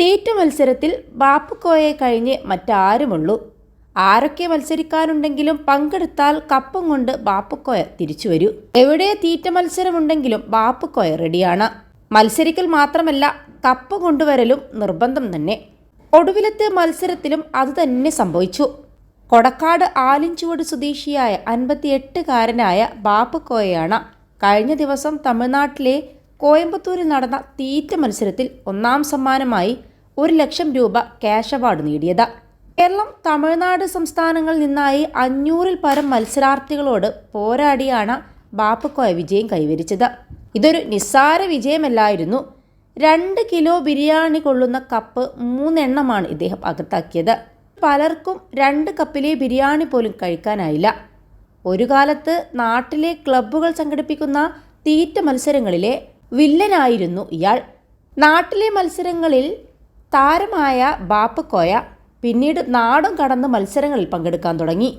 തീറ്റ മത്സരത്തിൽ ബാപ്പുക്കോയെ കഴിഞ്ഞ് മറ്റാരുമുള്ളൂ. ആരൊക്കെ മത്സരിക്കാനുണ്ടെങ്കിലും പങ്കെടുത്താൽ കപ്പം കൊണ്ട് ബാപ്പുക്കോയ തിരിച്ചു വരൂ എവിടെ തീറ്റ മത്സരമുണ്ടെങ്കിലും ബാപ്പുക്കോയ റെഡിയാണ്. മത്സരിക്കൽ മാത്രമല്ല കപ്പ് കൊണ്ടുവരലും നിർബന്ധം തന്നെ. ഒടുവിലത്തെ മത്സരത്തിലും അതുതന്നെ സംഭവിച്ചു. കൊടക്കാട് ആലിൻചുവട് സ്വദേശിയായ അൻപത്തിയെട്ടുകാരനായ ബാപ്പുക്കോയയാണ് കഴിഞ്ഞ ദിവസം തമിഴ്നാട്ടിലെ കോയമ്പത്തൂരിൽ നടന്ന തീറ്റ മത്സരത്തിൽ ഒന്നാം സമ്മാനമായി ഒരു ലക്ഷം രൂപ ക്യാഷ് അവാർഡ് നേടിയത്. കേരളം തമിഴ്നാട് സംസ്ഥാനങ്ങളിൽ നിന്നായി അഞ്ഞൂറിൽ പരം മത്സരാർത്ഥികളോട് പോരാടിയാണ് ബാപ്പക്കോയ വിജയം കൈവരിച്ചത്. ഇതൊരു നിസ്സാര വിജയമല്ലായിരുന്നു. രണ്ട് കിലോ ബിരിയാണി കൊള്ളുന്ന കപ്പ് മൂന്നെണ്ണമാണ് ഇദ്ദേഹം അകത്താക്കിയത്. പലർക്കും രണ്ട് കപ്പിലെ ബിരിയാണി പോലും കഴിക്കാനായില്ല. ഒരു കാലത്ത് നാട്ടിലെ ക്ലബ്ബുകൾ സംഘടിപ്പിക്കുന്ന തീറ്റ മത്സരങ്ങളിലെ വില്ലനായിരുന്നു ഇയാൾ. നാട്ടിലെ മത്സരങ്ങളിൽ താരമായ ബാപ്പക്കോയ പിന്നീട് നാടും കടന്ന് മത്സരങ്ങളിൽ പങ്കെടുക്കാൻ തുടങ്ങി.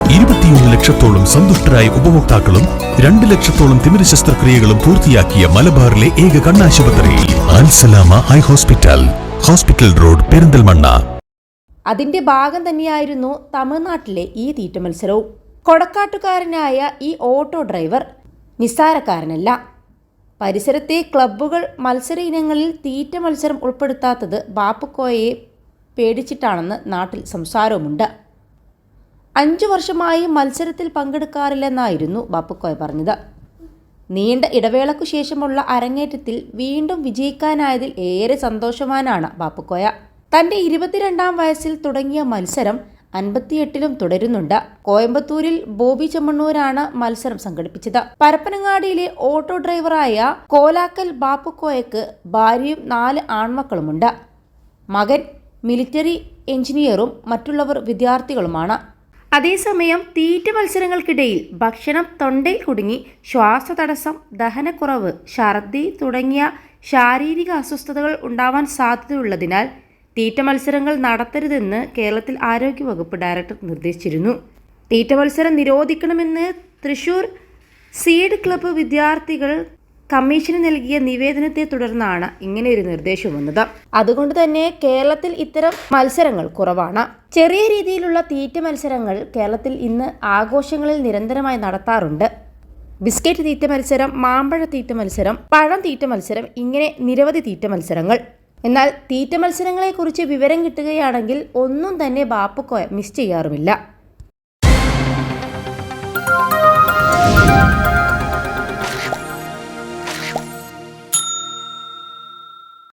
ഇരുപത്തിയൊന്ന് ലക്ഷത്തോളം സന്തുഷ്ടരായ ഉപഭോക്താക്കളും രണ്ട് ലക്ഷത്തോളം തിമിര ശസ്ത്രക്രിയകളും പൂർത്തിയാക്കിയ മലബാറിലെ ഏക കണ്ണാശുപത്രി Alsalama high hospital hospital road Perinthalmanna. അതിന്റെ ഭാഗം തന്നെയായിരുന്നു തമിഴ്നാട്ടിലെ ഈ തീറ്റ മത്സരവും. കൊടക്കാട്ടുകാരനായ ഈ ഓട്ടോ ഡ്രൈവർ നിസ്സാരക്കാരനല്ല. പരിസരത്തെ ക്ലബ്ബുകൾ മത്സര ഇനങ്ങളിൽ തീറ്റ മത്സരം ഉൾപ്പെടുത്താത്തത് ബാപ്പുക്കോയെ പേടിച്ചിട്ടാണെന്ന് നാട്ടിൽ സംസാരവുമുണ്ട്. അഞ്ചു വർഷമായി മത്സരത്തിൽ പങ്കെടുക്കാറില്ലെന്നായിരുന്നു ബാപ്പുക്കോയ പറഞ്ഞത്. നീണ്ട ഇടവേളക്കു ശേഷമുള്ള അരങ്ങേറ്റത്തിൽ വീണ്ടും വിജയിക്കാനായതിൽ ഏറെ സന്തോഷവാനാണ് ബാപ്പുക്കോയ. തന്റെ ഇരുപത്തിരണ്ടാം വയസ്സിൽ തുടങ്ങിയ മത്സരം അൻപത്തിയെട്ടിലും തുടരുന്നുണ്ട്. കോയമ്പത്തൂരിൽ ബോബി ചെമ്മണ്ണൂരാണ് മത്സരം സംഘടിപ്പിച്ചത്. പരപ്പനങ്ങാടിയിലെ ഓട്ടോ ഡ്രൈവറായ കോലാക്കൽ ബാപ്പുക്കോയക്ക് ഭാര്യയും നാല് ആൺമക്കളുമുണ്ട്. മകൻ മിലിറ്ററി എഞ്ചിനീയറും മറ്റുള്ളവർ വിദ്യാർത്ഥികളുമാണ്. അതേസമയം തീറ്റ മത്സരങ്ങൾക്കിടയിൽ ഭക്ഷണം തൊണ്ടയിൽ കുടുങ്ങി ശ്വാസതടസ്സം ദഹനക്കുറവ് ഛർദി തുടങ്ങിയ ശാരീരിക അസ്വസ്ഥതകൾ ഉണ്ടാവാൻ സാധ്യതയുള്ളതിനാൽ തീറ്റ മത്സരങ്ങൾ നടത്തരുതെന്ന് കേരളത്തിൽ ആരോഗ്യവകുപ്പ് ഡയറക്ടർ നിർദ്ദേശിച്ചിരുന്നു. തീറ്റ മത്സരം നിരോധിക്കണമെന്ന് തൃശൂർ സീഡ് ക്ലബ്ബ് വിദ്യാർത്ഥികൾ കമ്മീഷന് നൽകിയ നിവേദനത്തെ തുടർന്നാണ് ഇങ്ങനെ ഒരു നിർദ്ദേശം വന്നത്. അതുകൊണ്ട് തന്നെ കേരളത്തിൽ ഇത്തരം മത്സരങ്ങൾ കുറവാണ്. ചെറിയ രീതിയിലുള്ള തീറ്റ മത്സരങ്ങൾ കേരളത്തിൽ ഇന്ന് ആഘോഷങ്ങളിൽ നിരന്തരമായി നടത്താറുണ്ട്. ബിസ്ക്കറ്റ് തീറ്റ മത്സരം മാമ്പഴ തീറ്റ മത്സരം പഴം തീറ്റ മത്സരം ഇങ്ങനെ നിരവധി തീറ്റ മത്സരങ്ങൾ. എന്നാൽ തീറ്റ മത്സരങ്ങളെക്കുറിച്ച് വിവരം കിട്ടുകയാണെങ്കിൽ ഒന്നും തന്നെ ബാപ്പുക്കോയ മിസ് ചെയ്യാറുമില്ല.